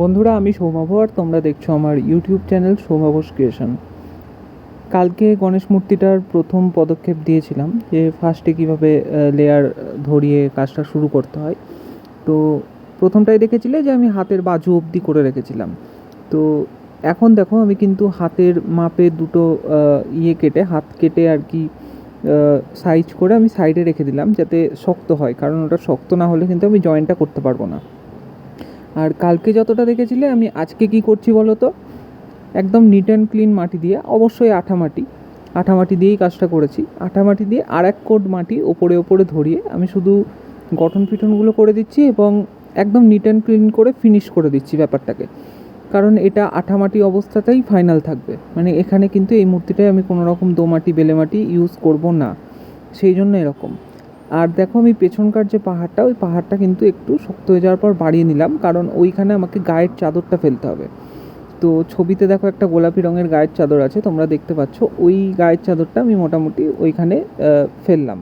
বন্ধুরা, আমি সৌমাভ আর তোমরা দেখছ আমার ইউটিউব চ্যানেল সৌমাভস ক্রিয়েশন কালকে গণেশ মূর্তিটার প্রথম পদক্ষেপ দিয়েছিলাম যে ফার্স্টে কীভাবে লেয়ার ধরিয়ে কাজটা শুরু করতে হয়। তো প্রথমটাই দেখেছিলে যে আমি হাতের বাজু অবধি করে রেখেছিলাম। তো এখন দেখো, আমি কিন্তু হাতের মাপে দুটো ইয়ে কেটে, হাত কেটে আর কি সাইজ করে আমি সাইডে রেখে দিলাম যাতে শক্ত হয়। কারণ ওটা শক্ত না হলে কিন্তু আমি জয়েন্টটা করতে পারব না। আর কালকে যতটা দেখেছিলে, আমি আজকে কি করছি বলো তো? একদম নিট অ্যান্ড ক্লিন মাটি দিয়ে, অবশ্যই আঠা মাটি। আঠা মাটি দিয়েই কাজটা করেছি। আঠা মাটি দিয়ে আর এক কোট মাটি ওপরে ওপরে ধরিয়ে আমি শুধু গঠন পিঠনগুলো করে দিচ্ছি এবং একদম নিট অ্যান্ড ক্লিন করে ফিনিশ করে দিচ্ছি ব্যাপারটাকে। কারণ এটা আঠামাটি অবস্থাতেই ফাইনাল থাকবে। মানে এখানে কিন্তু এই মূর্তিটায় আমি কোনো রকম দোমাটি বেলে মাটি ইউজ করব না। সেই জন্য এরকম। আর দেখো আমি পেছনকার যে পাহাড়টা, ওই পাহাড়টা কিন্তু একটু শক্ত হয়ে যাওয়ার পর বাড়িয়ে নিলাম, কারণ ওইখানে আমাকে গায়ের চাদরটা ফেলতে হবে। তো ছবিতে দেখো একটা গোলাপি রঙের গায়ের চাদর আছে, তোমরা দেখতে পাচ্ছ, ওই গায়ের চাদরটা আমি মোটামুটি ওইখানে ফেললাম।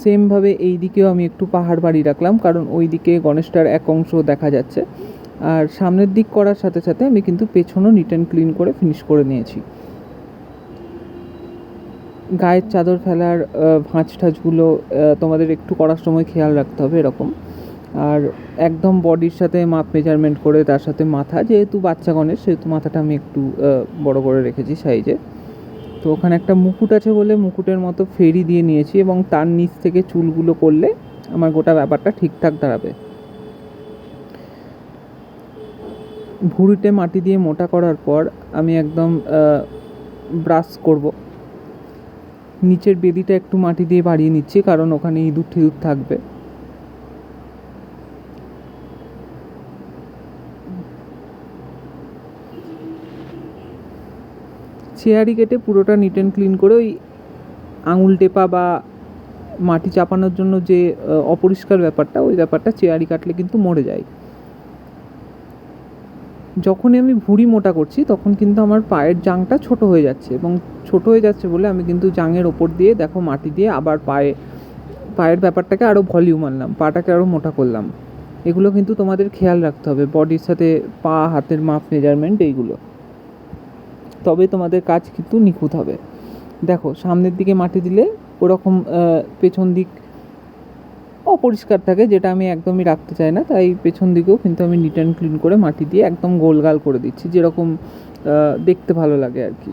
সেমভাবে এই দিকেও আমি একটু পাহাড় বাড়িয়ে রাখলাম, কারণ ওই দিকে গণেশটার এক অংশ দেখা যাচ্ছে। আর সামনের দিক করার সাথে সাথে আমি কিন্তু পেছনও নিট অ্যান্ড ক্লিন করে ফিনিশ করে নিয়েছি। গায়ের চাদর ফেলার ভাঁজ ঠাঁজগুলো তোমাদের একটু করার সময় খেয়াল রাখতে হবে এরকম। আর একদম বডির সাথে মাপ মেজারমেন্ট করে তার সাথে মাথা, যেহেতু বাচ্চা গণেশ সেহেতু মাথাটা আমি একটু বড় করে রেখেছি সাইজে তো ওখানে একটা মুকুট আছে বলে মুকুটের মতো ফেরি দিয়ে নিয়েছি এবং তার নিচ থেকে চুলগুলো করলে আমার গোটা ব্যাপারটা ঠিকঠাক দাঁড়াবে। ভুঁড়িতে মাটি দিয়ে মোটা করার পর আমি একদম ব্রাশ করব। নিচের বেদিটা একটু মাটি দিয়ে বাড়িয়ে নিচ্ছি, কারণ ওখানে ইঁদুর ঠিদুর থাকবে। চেয়ারি কেটে পুরোটা নিট অ্যান্ড ক্লিন করে ওই আঙুল টেপা বা মাটি চাপানোর জন্য যে অপরিষ্কার ব্যাপারটা, ওই ব্যাপারটা চেয়ারি কাটলে কিন্তু মরে যায়। যখনই আমি ভুঁড়ি মোটা করছি, তখন কিন্তু আমার পায়ের জাংটা ছোট হয়ে যাচ্ছে এবং ছোট হয়ে যাচ্ছে বলে আমি কিন্তু জাংয়ের ওপর দিয়ে, দেখো, মাটি দিয়ে আবার পায়ে, পায়ের ব্যাপারটাকে আরও ভলিউম আনলাম, পাটাকে আরও মোটা করলাম। এগুলো কিন্তু তোমাদের খেয়াল রাখতে হবে, বডির সাথে পা, হাতের মাপ, মেজারমেন্ট এইগুলো। তবে তোমাদের কাজ কিন্তু নিখুঁত হবে। দেখো, সামনের দিকে মাটি দিলে ওরকম পেছন দিক অপরিষ্কার থাকে, যেটা আমি একদমই রাখতে চাই না। তাই পেছন দিকেও কিন্তু আমি নিট অ্যান্ড ক্লিন করে মাটি দিয়ে একদম গোলগাল করে দিচ্ছি, যেরকম দেখতে ভালো লাগে আর কি।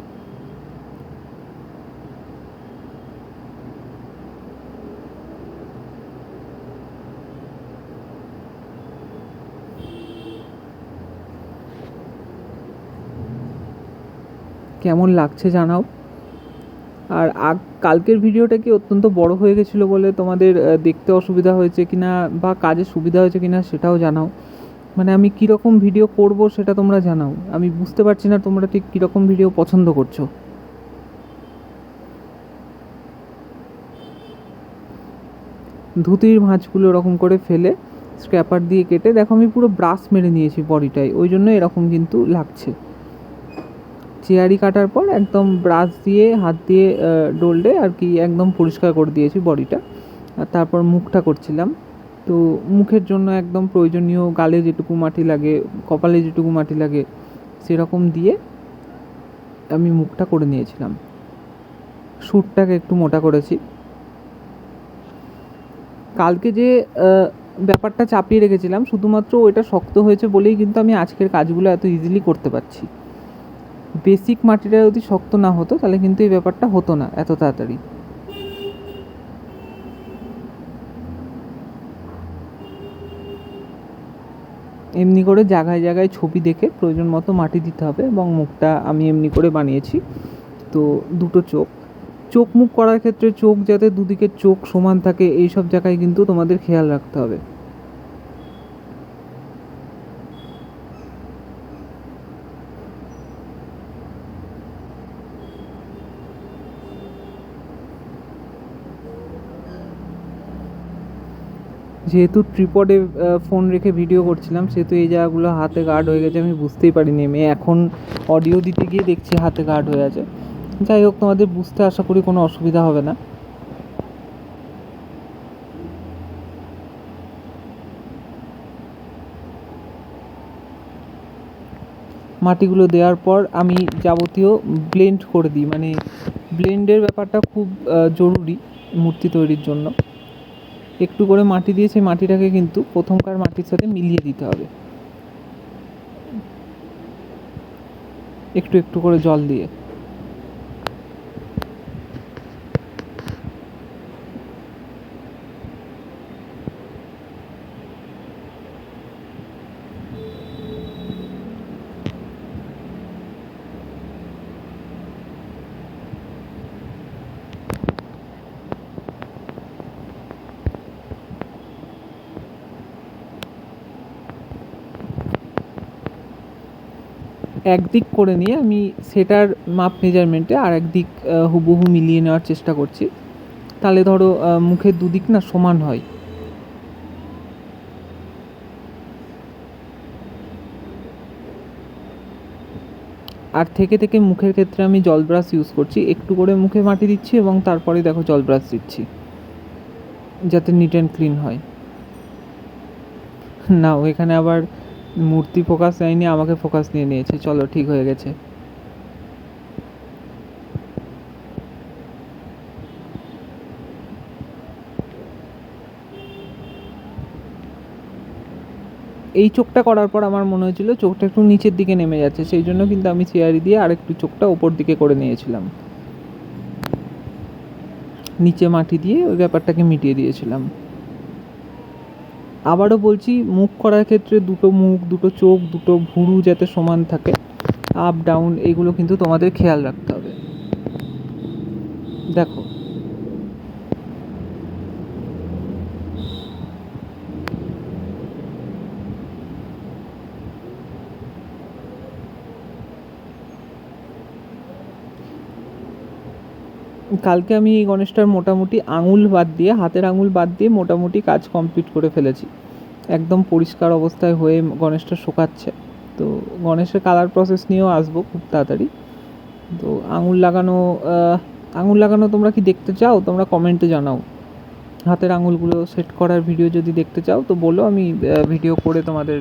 কেমন লাগছে জানাও। আর আগ, কালকের ভিডিওটা কি অত্যন্ত বড় হয়ে গেছিল বলে তোমাদের দেখতে অসুবিধা হয়েছে কিনা বা কাজে সুবিধা হয়েছে কিনা সেটাও জানাও। মানে আমি কীরকম ভিডিও করব সেটা তোমরা জানাও। আমি বুঝতে পারছি না তোমরা ঠিক কীরকম ভিডিও পছন্দ করছ। ধুতির ভাঁজগুলো এরকম করে ফেলে স্ক্র্যাপার দিয়ে কেটে, দেখো আমি পুরো ব্রাশ মেরে নিয়েছি বডিটাই ওই জন্য এরকম কিন্তু লাগছে। চেয়ারি কাটার পর একদম ব্রাশ দিয়ে, হাত দিয়ে ডলডে আর কি একদম পরিষ্কার করে দিয়েছি বডিটা। আর তারপর মুখটা করছিলাম। তো মুখের জন্য একদম প্রয়োজনীয় গালে যেটুকু মাটি লাগে, কপালে যেটুকু মাটি লাগে, সেরকম দিয়ে আমি মুখটা করে নিয়েছিলাম। শ্যুটটাকে একটু মোটা করেছি। কালকে যে ব্যাপারটা চাপিয়ে রেখেছিলাম, শুধুমাত্র ওইটা শক্ত হয়েছে বলেই কিন্তু আমি আজকের কাজগুলো এত ইজিলি করতে পারছি। বেসিক মাটিটা যদি শক্ত না হতো, তাহলে কিন্তু এই ব্যাপারটা হতো না এত তাড়াতাড়ি। এমনি করে জায়গায় জায়গায় ছবি দেখে প্রয়োজন মতো মাটি দিতে হবে এবং মুখটা আমি এমনি করে বানিয়েছি। তো দুটো চোখ। চোখ মুখ করার ক্ষেত্রে চোখ যাতে দুদিকে চোখ সমান থাকে এই সব জায়গায় কিন্তু তোমাদের খেয়াল রাখতে হবে। যেহেতু ট্রিপডে ফোন রেখে ভিডিও করছিলাম, সেহেতু এই জায়গাগুলো হাতে গার্ড হয়ে গেছে, আমি বুঝতেই পারিনি। আমি এখন অডিও দিতে গিয়ে দেখছি হাতে গার্ড হয়ে আছে। যাই হোক, তোমাদের বুঝতে আশা করি কোনো অসুবিধা হবে না। মাটিগুলো দেওয়ার পর আমি যাবতীয় ব্লেন্ড করে দিই। মানে ব্লেন্ডের ব্যাপারটা খুব জরুরি মূর্তি তৈরির জন্য। একটু করে মাটি দিয়ে সেই মাটিটাকে কিন্তু প্রথমকার মাটির সাথে মিলিয়ে দিতে হবে। একটু একটু করে জল দিয়ে। একদিক করে নিয়ে আমি সেটার মাপ মেজারমেন্টে আর একদিক হুবহু মিলিয়ে নেওয়ার চেষ্টা করছি। তাহলে ধরো মুখের দুদিক না সমান হয়। আর থেকে থেকে মুখের ক্ষেত্রে আমি জল ব্রাশ ইউজ করছি। একটু করে মুখে মাটি দিচ্ছি এবং তারপরে দেখো জল ব্রাশ দিচ্ছি, যাতে নিট অ্যান্ড ক্লিন হয়। না ও এখানে আবার মূর্তি ফোকাস নেয়নি আমাকে ফোকাস নিয়ে নিয়েছে। চলো, ঠিক হয়ে গেছে। এই চোখটা করার পর আমার মনে হয়েছিল চোখটা একটু নিচের দিকে নেমে যাচ্ছে, সেই জন্য কিন্তু আমি চেয়ারি দিয়ে আরেকটু চোখটা ওপর দিকে করে নিয়েছিলাম। নিচে মাটি দিয়ে ওই ব্যাপারটাকে মিটিয়ে দিয়েছিলাম। আবারও বলছি, মুখ করার ক্ষেত্রে দুটো মুখ, দুটো চোখ, দুটো ভুরু যাতে সমান থাকে আপ ডাউন এগুলো কিন্তু তোমাদের খেয়াল রাখতে হবে। দেখো কালকে আমি এই গণেশটার মোটামুটি আঙুল বাদ দিয়ে, হাতের আঙুল বাদ দিয়ে মোটামুটি কাজ কমপ্লিট করে ফেলেছি। একদম পরিষ্কার অবস্থায় হয়ে গণেশটা শুকাচ্ছে। তো গণেশের কালার প্রসেস নিয়েও আসব খুব তাড়াতাড়ি। তো আঙুল লাগানো আঙুল লাগানো তোমরা কি দেখতে চাও? তোমরা কমেন্টে জানাও। হাতের আঙুলগুলো সেট করার ভিডিও যদি দেখতে চাও, তো বলো আমি ভিডিও করে তোমাদের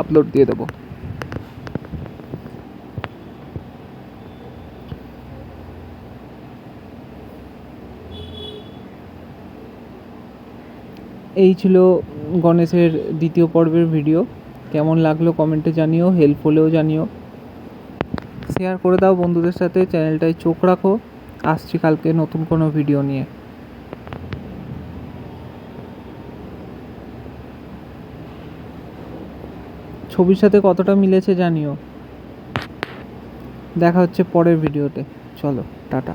আপলোড দিয়ে দেবো। এই ছিল গণেশের দ্বিতীয় পর্বের ভিডিও কেমন লাগল কমেন্টে জানিও হেল্প হলেও জানিও। শেয়ার করে দাও বন্ধুদের সাথে চ্যানেলটায় চোখ রাখো। আসছি কালকে নতুন কোনো ভিডিও নিয়ে। ছবির সাথে কতটা মিলেছে জানিও। দেখা হচ্ছে পরের ভিডিওতে চলো, টাটা।